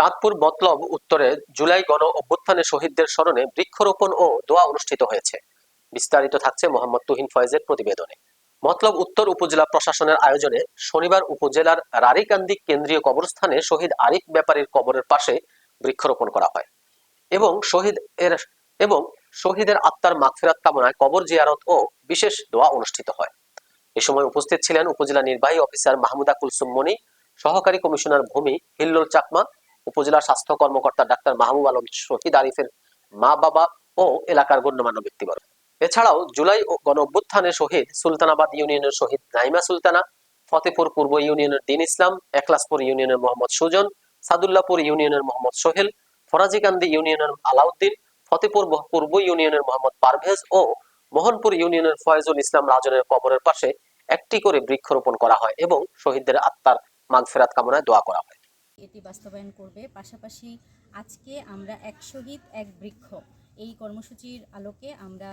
চাঁদপুর মতলব উত্তরে জুলাই গণ অভ্যুত্থানে শহীদদের স্মরণে বৃক্ষরোপণ ও দোয়া অনুষ্ঠিত হয়েছে। বিস্তারিত থাকছে মোহাম্মদ তুহিন ফয়েজের প্রতিবেদনে। মতলব উত্তর উপজেলা প্রশাসনের আয়োজনে শনিবার উপজেলার রারিকান্দি কেন্দ্রীয় কবরস্থানে শহীদ আরিফ ব্যাপারীর কবরের পাশে বৃক্ষরোপণ করা হয় এবং শহীদ এর এবং শহীদের আত্মার মাগফিরাত কামনায় কবর জিয়ারত ও বিশেষ দোয়া অনুষ্ঠিত হয়। এ সময় উপস্থিত ছিলেন উপজেলা নির্বাহী অফিসার মাহমুদা কুলসুম মনি সহকারী কমিশনার ভূমি হিল্লোল চাকমা উপজেলা স্বাস্থ্য কর্মকর্তা ডাক্তার মাহবুব আলম শহীদ আরিফের মা বাবা ও এলাকার গণ্যমান্য ব্যক্তিবর্গ। এছাড়াও জুলাই গণ অভ্যুত্থানে শহীদ সুলতানাবাদ ইউনিয়নের শহীদ নাইমা সুলতানা, ফতেপুর পূর্ব ইউনিয়নের দিন ইসলাম, একলাসপুর ইউনিয়নের মোহাম্মদ সুজন, সাদুল্লাপুর ইউনিয়নের মোহাম্মদ সোহেল ফরাজিকান্দি ইউনিয়নের আলাউদ্দিন, ফতেপুর পূর্ব ইউনিয়নের মোহাম্মদ পারভেজ ও মোহনপুর ইউনিয়নের ফয়েজুল ইসলাম রাজনের কবরের পাশে একটি করে বৃক্ষরোপণ করা হয় এবং শহীদদের আত্মার মাগফেরাত কামনায় দোয়া করা হয়। এটি বাস্তবায়ন করবে। পাশাপাশি আজকে আমরা এক শহীদ, এক বৃক্ষ। এই কর্মসূচির আলোকে আমরা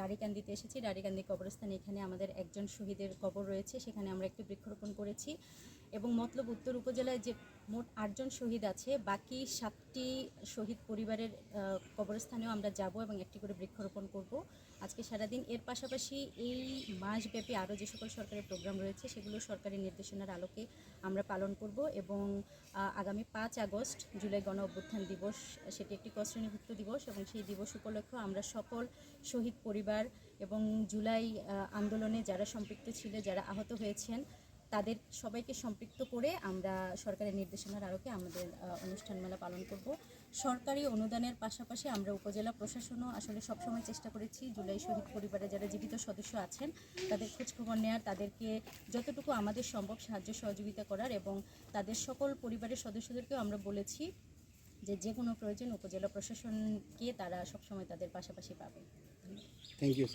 রাড়িকান্দিতে এসেছি। রাড়িকান্দি কবরস্থানে এখানে আমাদের একজন শহীদের কবর রয়েছে। সেখানে আমরা একটি বৃক্ষরোপণ করেছি। এবং মতলব উত্তর উপজেলায় যে মোট আটজন শহীদ আছে, বাকি সাতটি শহীদ পরিবারের কবরস্থানেও আমরা যাব এবং একটি করে বৃক্ষরোপণ করব। আজকে সারাদিন এর পাশাপাশি এই মাসব্যাপী আরও যে সকল সরকারি প্রোগ্রাম রয়েছে, সেগুলো সরকারি নির্দেশনার আলোকে আমরা পালন করব এবং আগামী পাঁচ আগস্ট জুলাই গণ অভ্যুত্থান দিবস, সেটি একটি কশ্রেণীভুক্ত দিবস এবং সেই দিবস উপলক্ষে আমরা সকল শহীদ পরিবার এবং জুলাই আন্দোলনে যারা সম্পৃক্ত ছিল, যারা আহত হয়েছেন তাদের সবাইকে সম্পৃক্ত করে আমরা সরকারের নির্দেশনার আলোকে আমাদের অনুষ্ঠানমালা পালন করব। সরকারি অনুদানের পাশাপাশি আমরা উপজেলা প্রশাসনও আসলে সবসময় চেষ্টা করেছি জুলাই শহীদ পরিবারে যারা জীবিত সদস্য আছেন, তাদের খোঁজখবর নেওয়ার তাদেরকে যতটুকু আমাদের সম্ভব সাহায্য সহযোগিতা করার এবং তাদের সকল পরিবারের সদস্যদেরকেও আমরা বলেছি যে যে কোনো প্রয়োজন উপজেলা প্রশাসনকে তারা সবসময় তাদের পাশাপাশি পাবে। Thank you